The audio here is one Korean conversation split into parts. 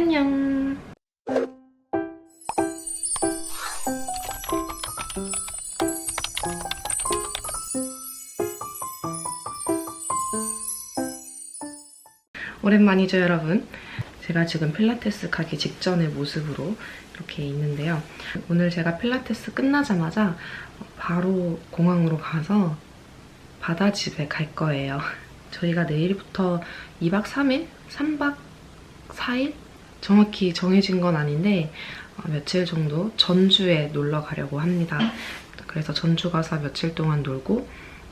안녕. 오랜만이죠, 여러분. 제가 지금 필라테스 가기 직전의 모습으로 이렇게 있는데요. 오늘 제가 필라테스 끝나자마자 바로 공항으로 가서 바다집에 갈 거예요. 저희가 내일부터 2박 3일? 3박 4일? 정확히 정해진 건 아닌데 어, 며칠 정도 전주에 놀러 가려고 합니다. 그래서 전주 가서 며칠 동안 놀고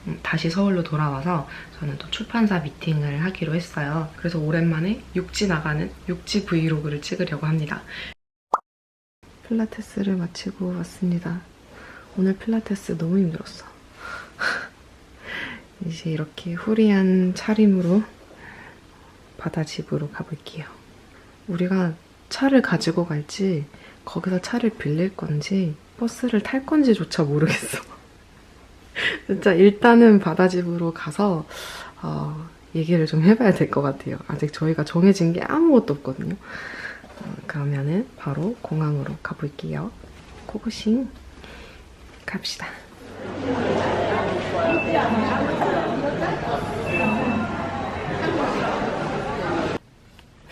음, 다시 서울로 돌아와서 저는 또 출판사 미팅을 하기로 했어요. 그래서 오랜만에 육지 나가는 육지 브이로그를 찍으려고 합니다. 필라테스를 마치고 왔습니다. 오늘 필라테스 너무 힘들었어. 이제 이렇게 후리한 차림으로 바다 집으로 가볼게요. 우리가 차를 가지고 갈지 거기서 차를 빌릴 건지 버스를 탈 건지조차 모르겠어. 진짜 일단은 바다집으로 가서 어, 얘기를 좀 해봐야 될 것 같아요. 아직 저희가 정해진 게 아무것도 없거든요. 어, 그러면은 바로 공항으로 가볼게요. 고고싱 갑시다.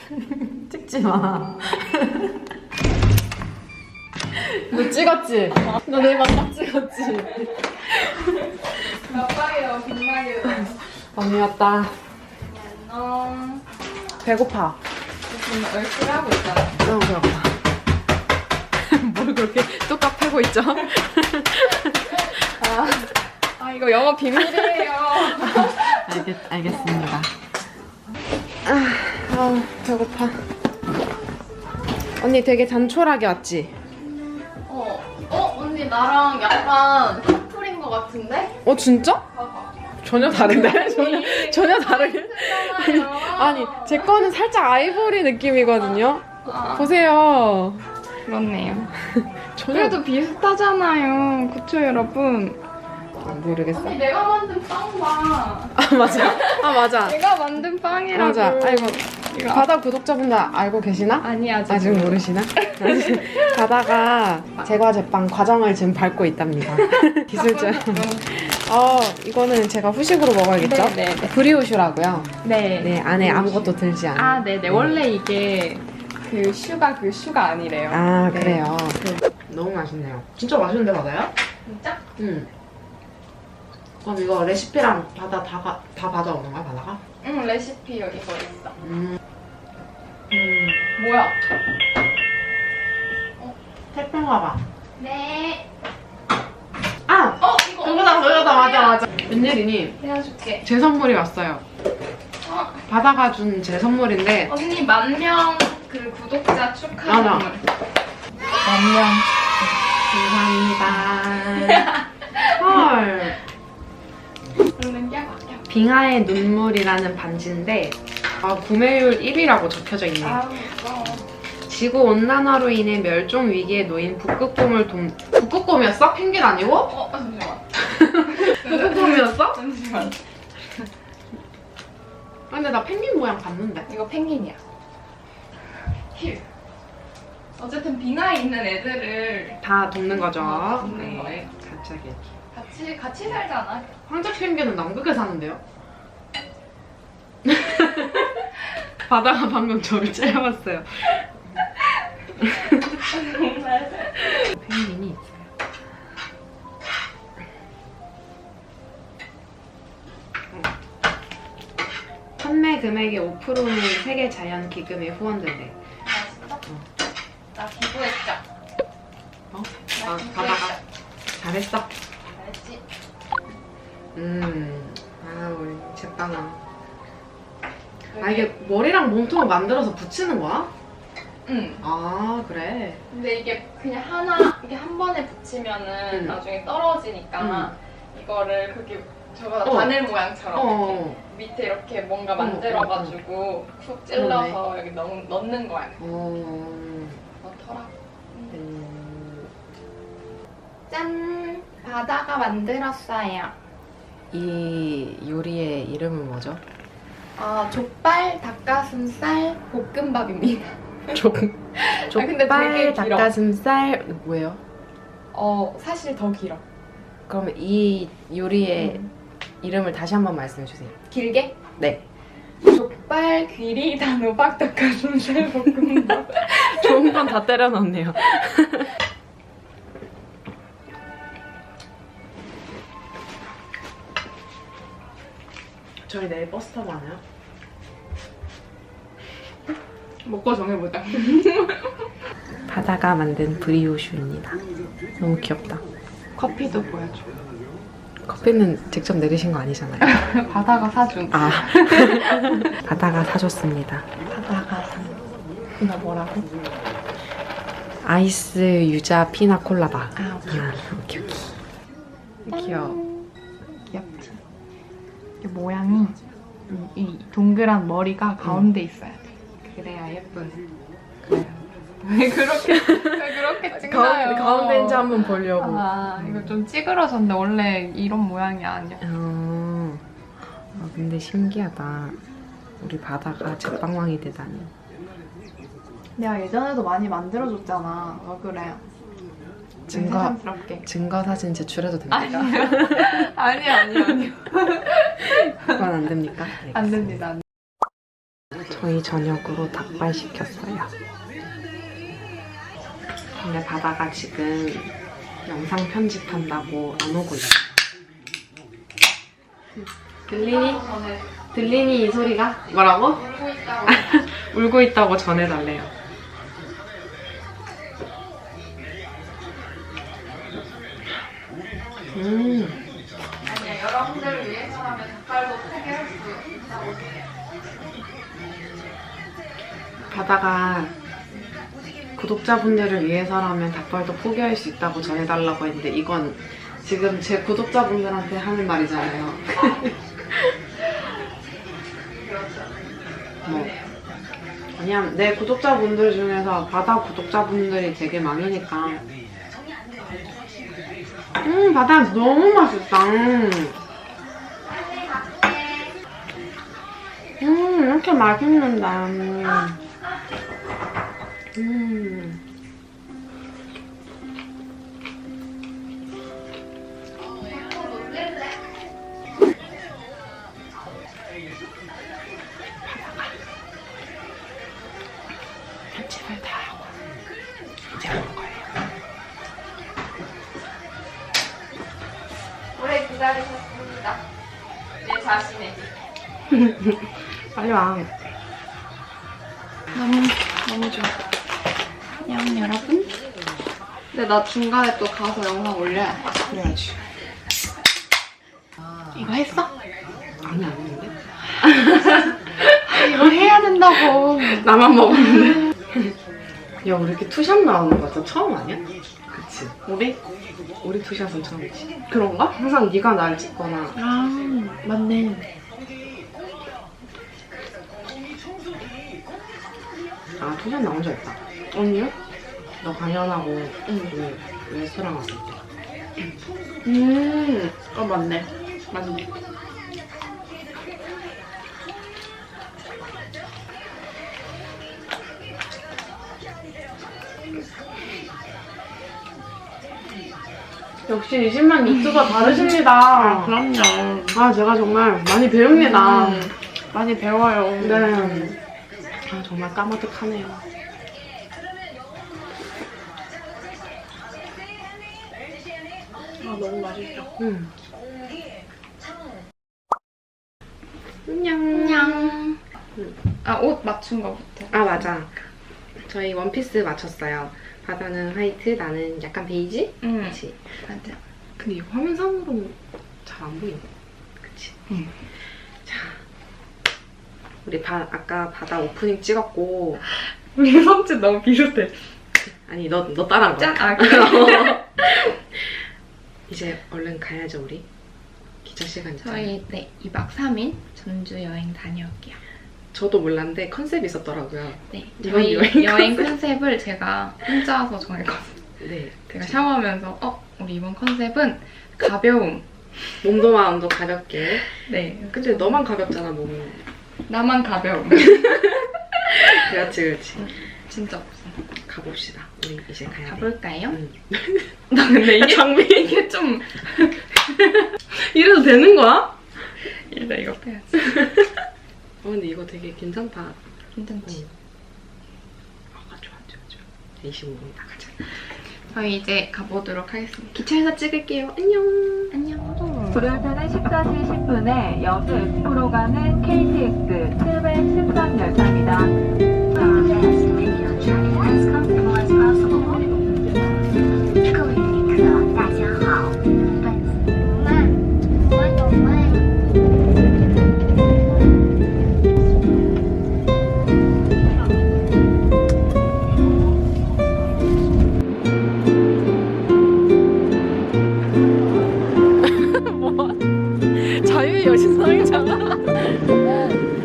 찍지 마. 너 찍었지? 너내 만남 찍었지? 몇박이에요, 빅마이요. 언니 왔다. 안녕. 배고파. 지금 열심히 하고 있잖아. 너무 배고파. 뭘 그렇게 뚝딱 패고 있죠? 아, 이거 영어 비밀이에요. 알겠, 알겠습니다. 아, 아, 배고파. 언니 되게 단촐하게 왔지? 어, 어, 언니 나랑 약간 커플인 것 같은데? 어, 진짜? 봐봐. 전혀 다른데? 전혀, 전혀 다르게? 괜찮아요. 아니, 제 거는 살짝 아이보리 느낌이거든요? 아, 보세요. 그렇네요. 전혀 그래도 비슷하잖아요. 그쵸, 여러분? 모르겠어. 언니 내가 만든 빵 봐. 아, 맞아. 아, 맞아. 내가 만든 빵이라고. 맞아. 아이고, 이거 바다 구독자분들 알고 계시나? 아니, 아직. 아직 모르시나? 가다가 제과 제빵 과정을 지금 밟고 있답니다. 기술자. 어, 이거는 제가 후식으로 먹어야겠죠? 네, 네, 네. 브리오슈라고요. 네. 네, 안에 아무것도 들지 않아. 아, 네네. 원래 이게 그 슈가 그 슈가 아니래요. 아, 네. 그래요. 너무 맛있네요. 진짜 맛있는데 맞아요? 진짜? 응. 그럼 이거 레시피랑 바다 다, 가- 다 받아오는 거야, 바다가? 응, 레시피 여기 거 있어. 음. 음. 뭐야? 택배인가 봐. 네. 아! 어, 이거 그거다, 그거다, 맞아, 맞아. 웬일이니? 해줄게. 제 선물이 왔어요. 어, 바다가 준 제 선물인데 언니 만명 그 구독자 축하 맞아. 선물. 만 명. 감사합니다. 헐. 얼른 껴봐, 껴봐. 빙하의 눈물이라는 반지인데 아, 구매율 1위라고 적혀져 있네. 무서워. 지구 온난화로 인해 멸종 위기에 놓인 북극곰을 돔 북극곰이었어? 펭귄 아니고? 어, 잠시만. 북극곰이었어? 잠시만. 아, 근데 나 펭귄 모양 봤는데. 이거 펭귄이야. 휴. 어쨌든 빙하에 있는 애들을 다 돕는 거죠. 어, 돕는 거예요. 갑자기 이렇게. 같이 같이 살잖아. 황제 펭귄은 남극에 사는데요? 바다가 방금 저를 째려봤어요. 펭귄이 있어요. 판매 금액의 5%는 세계 자연 기금에 후원된대. 아 진짜? 나 기부했죠. 어? 나 아. 바다가 잘했어. 알지? 음, 아 우리 제빵아. 아 이게 머리랑 몸통을 만들어서 붙이는 거야? 응. 아 그래. 근데 이게 그냥 하나 이게 한 번에 붙이면은 응. 나중에 떨어지니까 이거를 그게 저거 어. 바늘 모양처럼 어. 이렇게 밑에 이렇게 뭔가 어, 만들어가지고 푹 찔러서 여기 넣, 넣는 거야. 어. 넣더라. 음, 짠! 바다가 만들었어요. 이 요리의 이름은 뭐죠? 아, 족발, 닭가슴살, 볶음밥입니다. 족, 아, 근데 족발, 되게 길어. 닭가슴살 뭐예요? 어 사실 더 길어. 그러면 이 요리의 이름을 다시 한번 말씀해 주세요. 길게? 네. 족발, 귀리, 단호박, 닭가슴살 볶음밥. 좋은 건 다 때려 넣네요. 저희 내일 버스 타고 가나요? 먹고 정해보자. 바다가 만든 브리오슈입니다. 너무 귀엽다. 커피도 보여줘. 커피는 직접 내리신 거 아니잖아요. 바다가 사준. 아. 바다가 사줬습니다. 바다가 사. 나 뭐라고? 아이스 유자 피나 콜라바. 아 오케이. 아, 오케이, 오케이. 귀여워. 귀엽지. 이 모양이 음, 이 동그란 머리가 가운데 있어야 돼. 그래야 예쁜. 그래요. 왜 그렇게 왜 그렇게 찍나요? 가운데인지 한번 보려고. 아 이거 좀 찌그러졌는데 원래 이런 모양이 아니야. 어, 아, 근데 신기하다. 우리 바다가 제빵왕이 되다니. 내가 예전에도 많이 만들어줬잖아. 왜 그래? 증거, 새삼스럽게. 증거 사진 제출해도 됩니까? 아니 아니 아니. 그건 안 됩니까? 네. 안 됩니다. 안 저희 저녁으로 닭발 시켰어요. 근데 바다가 지금 영상 편집한다고 안 오고 있어. 들리니? 들리니 이 소리가? 뭐라고? 울고 있다고. 울고 있다고 전해달래요. 음, 아니야 여러분들을 위해서라면 닭발도 포기할 수 있다고. 바다가 구독자분들을 위해서라면 닭발도 포기할 수 있다고 전해달라고 했는데 이건 지금 제 구독자분들한테 하는 말이잖아요. 뭐 왜냐면 내 구독자분들 중에서 바다 구독자분들이 되게 많으니까 음 바다 너무 맛있다. 음 음, 이렇게 맛있는다. 음. 근데 나 중간에 또 가서 영상 올려야 돼. 그래야지. 이거 했어? 아니 안 했는데? 아, 이거 해야 된다고. 나만 먹었는데. 야 우리 이렇게 투샷 나오는 거 진짜 처음 아니야? 그치. 우리? 우리 투샷은 처음이지. 그런가? 항상 네가 날 찍거나 아 맞네. 아 투샷 나온 적 있다. 언니요? 너 강연하고 응. 우리 레스토랑 갔을 때. 음. 어 맞네. 맞네. 역시 20만 유튜버 다르십니다. 그럼요. 아 제가 정말 많이 배웁니다. 음, 많이 배워요. 네. 아 정말 까마득하네요. 너무 맛있어. 음. 안녕. 안녕. 아 옷 맞춘 거부터. 아 맞아. 저희 원피스 맞췄어요. 바다는 화이트, 나는 약간 베이지? 응. 그치. 맞아. 근데 이 화면상으로는 잘 안 보이네. 그치. 응. 자. 우리 바, 아까 바다 오프닝 찍었고. 우리 손짓 너무 비슷해. 아니, 너, 너 따라한 거야. 짠. 아 그래. 이제 얼른 가야죠, 우리. 기차 시간. 저희 네 2박 3일 전주 여행 다녀올게요. 저도 몰랐는데 컨셉이 있었더라고요. 네. 이번 저희 여행 여행, 컨셉을 제가 혼자서 정했거든요. 네. 제가 샤워하면서 어 우리 이번 컨셉은 가벼움. 몸도 마음도 가볍게. 네. 근데 너만 가볍잖아, 몸은. 나만 가벼움. 그렇지, 그렇지. 진짜 없어. 가봅시다. 우리 이제 가야 돼. 가볼까요? 응. 나 근데 이게 장비 이게 좀 이래도 되는 거야? 일단 이거 빼야지. 어 근데 이거 되게 괜찮다. 괜찮지? 아 좋아 좋아 좋아. 대신입니다. 가자. 저희 이제 가보도록 하겠습니다. 기차에서 찍을게요. 안녕. 안녕. 불현차는 14시 10분에 여수 엑스프로 가는 KTX 713 열차입니다. 자유의 여신상이잖아.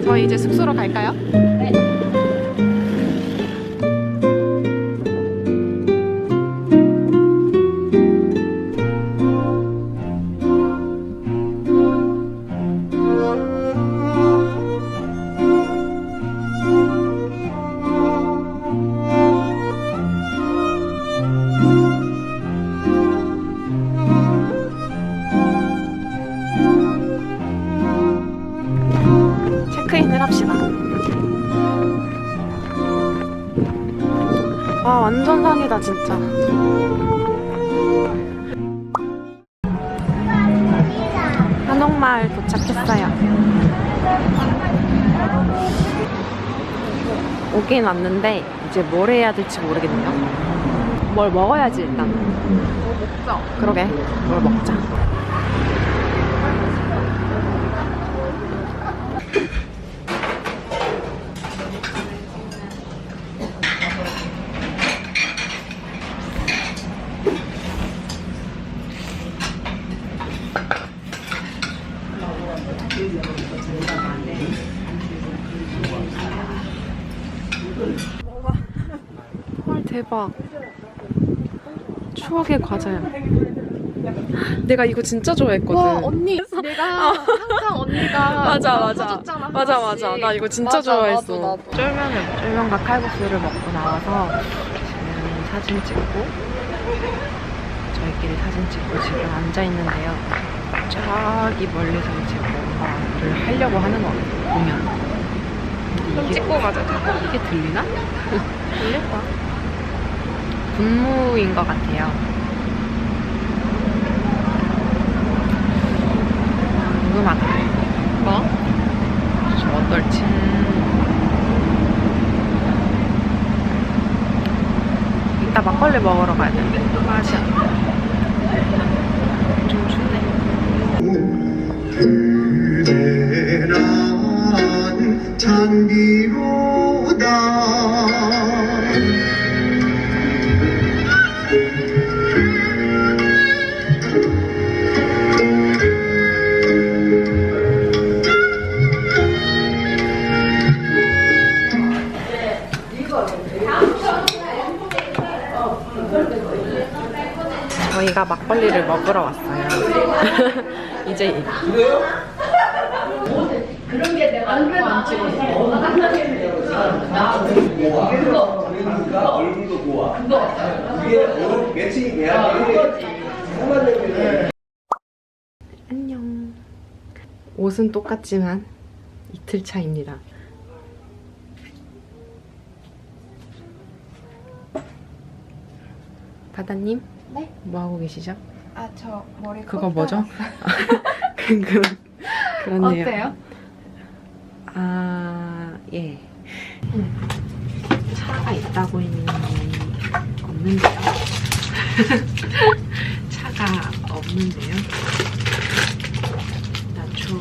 저희 이제 숙소로 갈까요? 체 오긴 왔는데 이제 뭘 해야 될지 모르겠네요. 뭘 먹어야지 일단. 먹자. 그러게 뭘 먹자. 헐 대박. 추억의 과자야. 내가 이거 진짜 좋아했거든. 와 언니 내가 항상 언니가 맞아 나 맞아 맞아. 맞아 나 이거 진짜 맞아, 좋아했어 나도, 나도. 쫄면을 쫄면과 칼국수를 먹고 나와서 지금 사진 찍고 저희끼리 사진 찍고 지금 앉아 있는데요 저기 멀리서 지금 뭔가를 하려고 하는 거 보면 이게 찍고 가자. 이게 들리나? 들릴 거야. 분무인 것 같아요 궁금하다 뭐? 저 어떨지. 이따 막걸리 먹으러 가야 되는데. 맛이 안 나. 저희가 막걸리를 먹으러 왔어요. 이제 그러니까 얼굴도 고와. 이게 오늘 매칭이 돼야 돼. 안녕. 옷은 똑같지만 이틀 차입니다. 바다님? 네? 뭐 하고 계시죠? 아 저 머리 그거 컷 뭐죠? 그, 그, 그렇네요. 어때요? 아, 예. 차가 있다고 했는데 없는데요. 차가 없는데요. 나초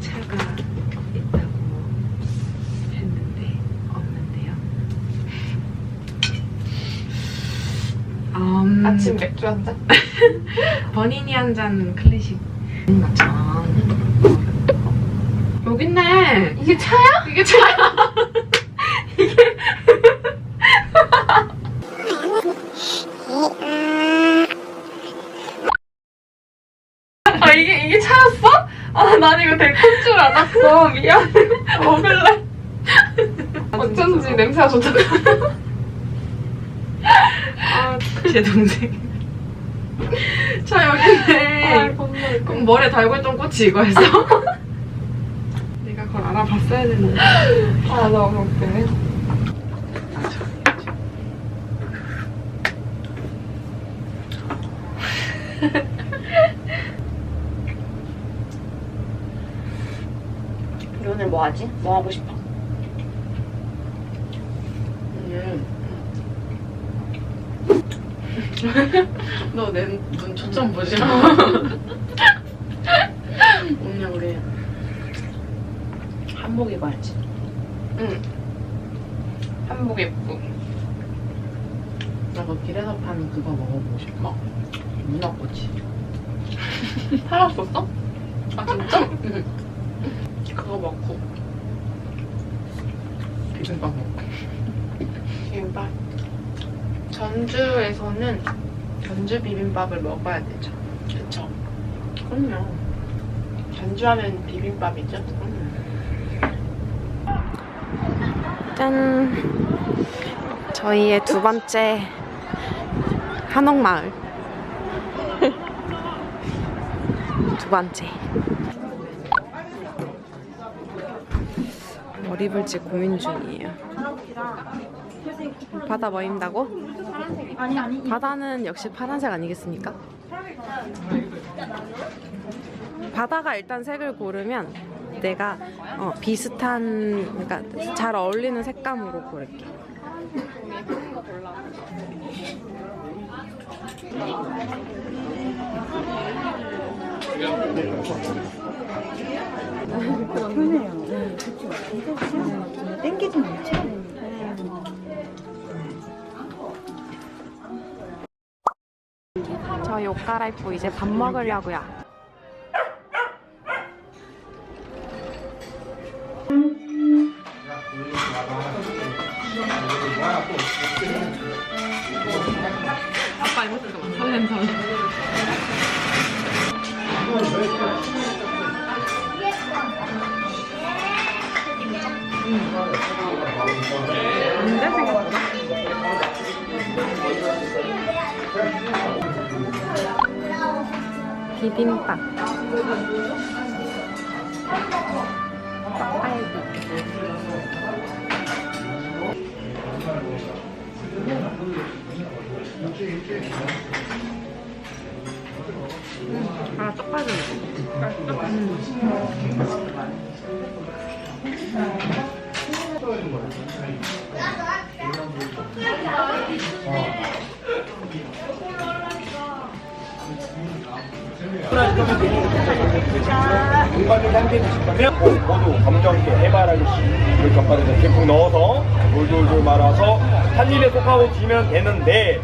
차가 있다고 했는데 없는데요. 음, 아침 맥주 한 잔? 버니니 한 잔 클래식. 아, 여기 있네. 이게 차야? 이게 차야. 아 이게 이게 차였어? 아난 이거 데코인 줄 알았어. 미안해. 먹을래. 어쩐지 냄새가 좋잖아. 제 동생. 저 여기 있네. 그럼 머리에 달고 있던 꽃이 이거였어? 내가 그걸 알아봤어야 되는데. 아 너무. 우리 오늘 뭐 하지? 뭐 하고 싶어? 오늘 너 내 눈 초점 보지 마. 오늘 우리 한복 입어야지. 응. 한복 예쁘. 나그 길에서 파는 그거 먹어보고 싶어. 문어꼬치. 팔았었어? 아 진짜? 응. 그거 먹고 비빔밥 먹고. 비빔밥. 전주에서는 전주 비빔밥을 먹어야 되죠. 그쵸? 그럼요. 전주하면 비빔밥이죠. 짠! 저희의 두 번째 한옥마을. 두 번째. 뭘 입을지 고민 중이에요. 바다 뭐 입는다고? 바다는 역시 파란색 아니겠습니까? 바다가 일단 색을 고르면 내가 어, 비슷한 그러니까 잘 어울리는 색감으로 고를게. 땡기진 않죠? 저희 옷 갈아입고 이제 밥 먹으려고요. 아빠 이거 잠깐만 설렘 설렘. 근데 생각 비빔밥. 떡갈비. 아, 떡갈비. 공간을 향기해 주실 거면 모두 감정 있게 해바라기 씨를 젓갈에서 듬뿍 넣어서 돌돌돌 말아서 한 입에 속하고 지면 되는데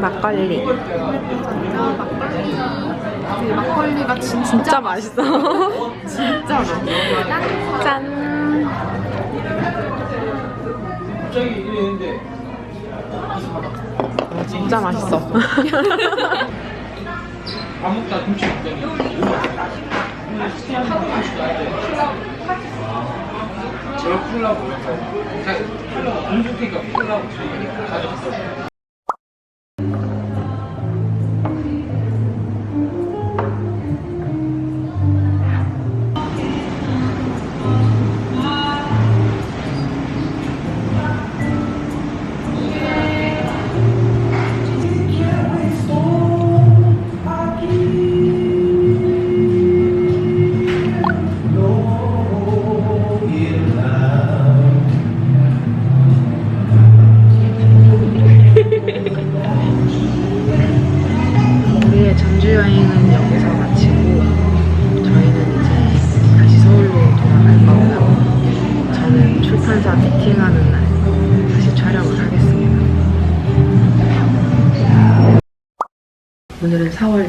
막걸리. 이 막걸리 가 진짜 진짜 맛있어. 진짜로. 짠. 진짜 맛있어. 제가 풀라고 제가 돈 줄테니까 풀라고 저희 가져갔어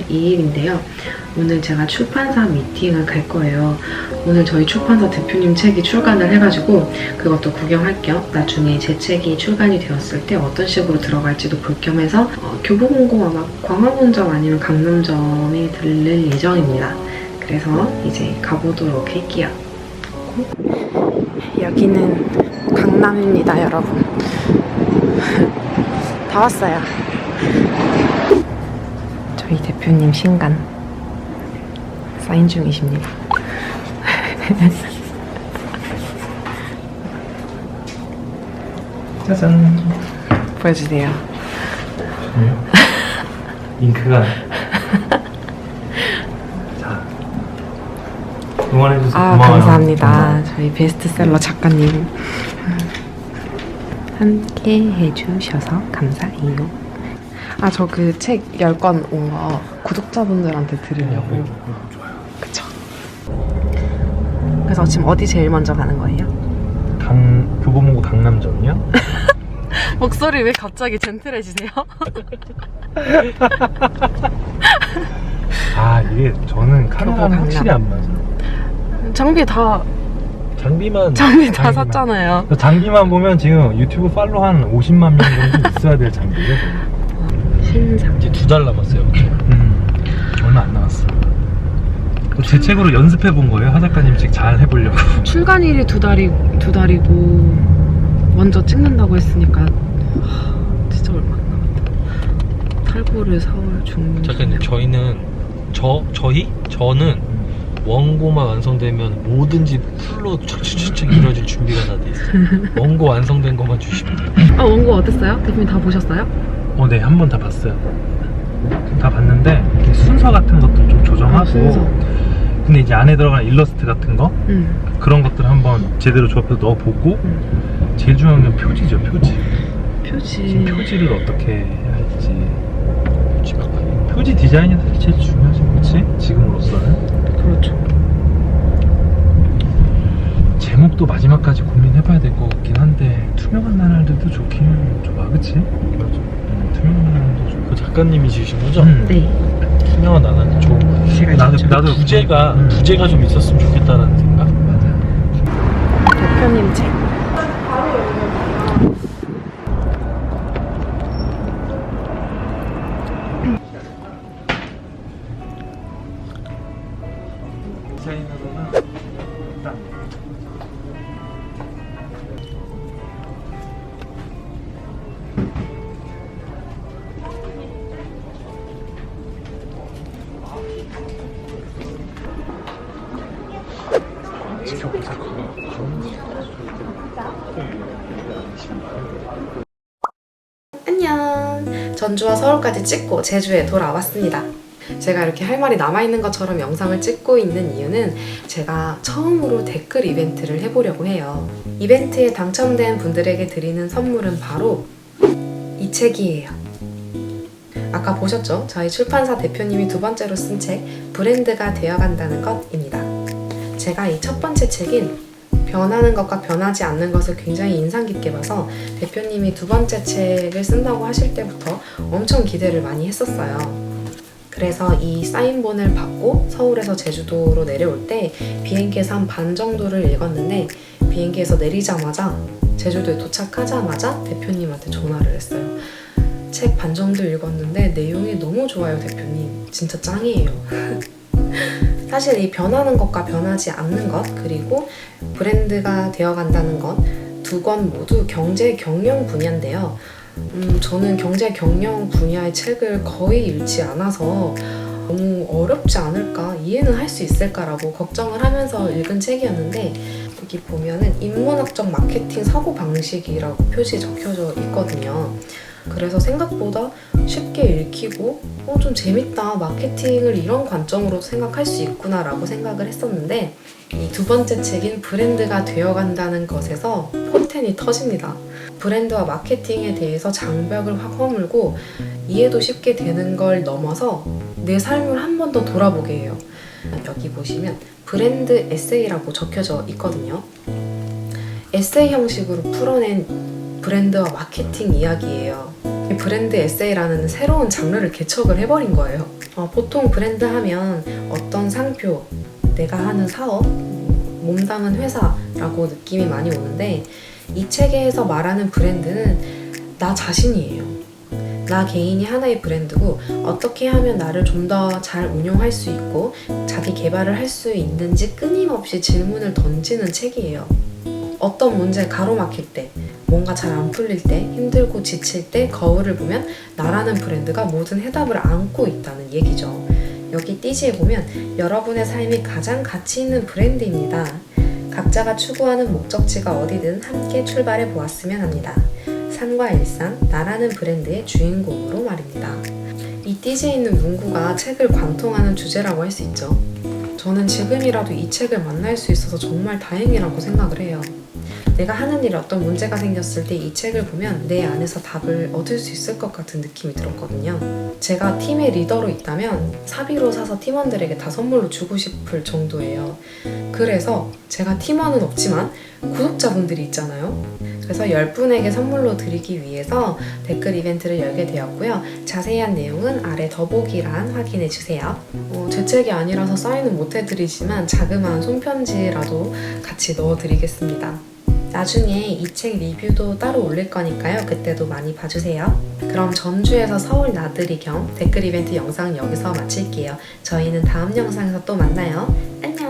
2일인데요. 오늘 제가 출판사 미팅을 갈 거예요. 오늘 저희 출판사 대표님 책이 출간을 해가지고 그것도 구경할 겸 나중에 제 책이 출간이 되었을 때 어떤 식으로 들어갈지도 볼 겸 해서 어, 교보문고 아마 광화문점 아니면 강남점에 들릴 예정입니다. 그래서 이제 가보도록 할게요. 여기는 강남입니다, 여러분. 다 왔어요. 저희 대표님 신간 사인 중이십니다. 짜잔. 보여주세요. 잉크가. 자. 응원해주셔서 아, 고마워요. 감사합니다. 저희 베스트셀러 작가님. 함께 해주셔서 감사해요. 아, 저 그 책 10권 온 거 구독자분들한테 드리려고. 좋아요. 그쵸. 그래서 지금 어디 제일 먼저 가는 거예요? 강, 교보문고 강남점이요? 목소리 왜 갑자기 젠틀해지세요? 아, 이게 저는 카메라는. 확실히 안 맞아. 장비 다, 장비만. 장비 다 장비만. 샀잖아요. 장비만 보면 지금 유튜브 팔로우 한 50만 명 정도 있어야 될 장비예요. 신상. 이제 두 달 남았어요. 음, 얼마 안 남았어. 또제 책으로 연습해 본 거예요. 하 작가님 책 잘 해보려고. 출간일이 두 달이, 두 달이고, 먼저 찍는다고 했으니까, 하, 진짜 얼마 안 남았다. 탈고를 4월 중. 잠깐요. 저희는 저 저희 저는 원고만 완성되면 뭐든지 풀로 착착착착 이루어질 준비가 다 돼 있어요. 원고 완성된 것만 주시면 돼요. 아, 원고 어땠어요? 대표님 다 보셨어요? 어, 네, 한 번 다 봤어요. 다 봤는데 이렇게 순서 같은 것도 좀 조정하고. 아, 순서. 근데 이제 안에 들어가는 일러스트 같은 거 응. 그런 것들 한번 제대로 조합해서 넣어보고 응. 제일 중요한 건 표지죠, 표지. 표지. 지금 표지를 어떻게 해야 할지. 표지 디자인이 사실 제일 중요하지, 그렇지? 지금으로서는. 그렇죠. 제목도 마지막까지 고민해봐야 될 것 같긴 한데 투명한 나날들도 좋긴 좋아, 그치? 맞아. 나날도 좋고. 그 작가님이 지으신 거죠? 음. 네. 투명한 나는 좋은 거. 제가 나도 진짜 나도 부제가 음. 부제가 좀 있었으면 좋겠다라는 생각. 대표님 책. 전주와 서울까지 찍고 제주에 돌아왔습니다. 제가 이렇게 할 말이 남아있는 것처럼 영상을 찍고 있는 이유는 제가 처음으로 댓글 이벤트를 해보려고 해요. 이벤트에 당첨된 분들에게 드리는 선물은 바로 이 책이에요. 아까 보셨죠? 저희 출판사 대표님이 두 번째로 쓴 책, 브랜드가 되어간다는 것입니다. 제가 이 첫 번째 책인 변하는 것과 변하지 않는 것을 굉장히 인상 깊게 봐서 대표님이 두 번째 책을 쓴다고 하실 때부터 엄청 기대를 많이 했었어요. 그래서 이 사인본을 받고 서울에서 제주도로 내려올 때 비행기에서 한 반 정도를 읽었는데 비행기에서 내리자마자 제주도에 도착하자마자 대표님한테 전화를 했어요. 책 반 정도 읽었는데 내용이 너무 좋아요, 대표님. 진짜 짱이에요. 사실 이 변하는 것과 변하지 않는 것 그리고 브랜드가 되어간다는 것 두 권 모두 경제 경영 분야인데요. 음, 저는 경제 경영 분야의 책을 거의 읽지 않아서 너무 어렵지 않을까 이해는 할 수 있을까라고 걱정을 하면서 읽은 책이었는데 여기 보면은 인문학적 마케팅 사고 방식이라고 표시 적혀져 있거든요. 그래서 생각보다 쉽게 읽히고 어, 좀 재밌다 마케팅을 이런 관점으로 생각할 수 있구나라고 생각을 했었는데 이 두 번째 책인 브랜드가 되어간다는 것에서 폰텐이 터집니다. 브랜드와 마케팅에 대해서 장벽을 확 허물고 이해도 쉽게 되는 걸 넘어서 내 삶을 한 번 더 돌아보게 해요. 여기 보시면 브랜드 에세이라고 적혀져 있거든요. 에세이 형식으로 풀어낸 브랜드와 마케팅 이야기예요. 브랜드 에세이라는 새로운 장르를 개척을 해버린 거예요. 어, 보통 브랜드 하면 어떤 상표, 내가 하는 사업, 음, 몸담은 회사라고 느낌이 많이 오는데 이 책에서 말하는 브랜드는 나 자신이에요. 나 개인이 하나의 브랜드고 어떻게 하면 나를 좀 더 잘 운용할 수 있고 자기 개발을 할 수 있는지 끊임없이 질문을 던지는 책이에요. 어떤 문제에 가로막힐 때, 뭔가 잘 안 풀릴 때, 힘들고 지칠 때 거울을 보면 나라는 브랜드가 모든 해답을 안고 있다는 얘기죠. 여기 띠지에 보면 여러분의 삶이 가장 가치 있는 브랜드입니다. 각자가 추구하는 목적지가 어디든 함께 출발해 보았으면 합니다. 삶과 일상, 나라는 브랜드의 주인공으로 말입니다. 이 띠지에 있는 문구가 책을 관통하는 주제라고 할 수 있죠. 저는 지금이라도 이 책을 만날 수 있어서 정말 다행이라고 생각을 해요. 내가 하는 일에 어떤 문제가 생겼을 때 이 책을 보면 내 안에서 답을 얻을 수 있을 것 같은 느낌이 들었거든요. 제가 팀의 리더로 있다면 사비로 사서 팀원들에게 다 선물로 주고 싶을 정도예요. 그래서 제가 팀원은 없지만 구독자분들이 있잖아요. 그래서 10분에게 선물로 드리기 위해서 댓글 이벤트를 열게 되었고요. 자세한 내용은 아래 더보기란 확인해 주세요. 어, 제 책이 아니라서 사인은 못 해드리지만 자그마한 손편지라도 같이 넣어드리겠습니다. 나중에 이 책 리뷰도 따로 올릴 거니까요. 그때도 많이 봐주세요. 그럼 전주에서 서울 나들이 겸 댓글 이벤트 영상 여기서 마칠게요. 저희는 다음 영상에서 또 만나요. 안녕!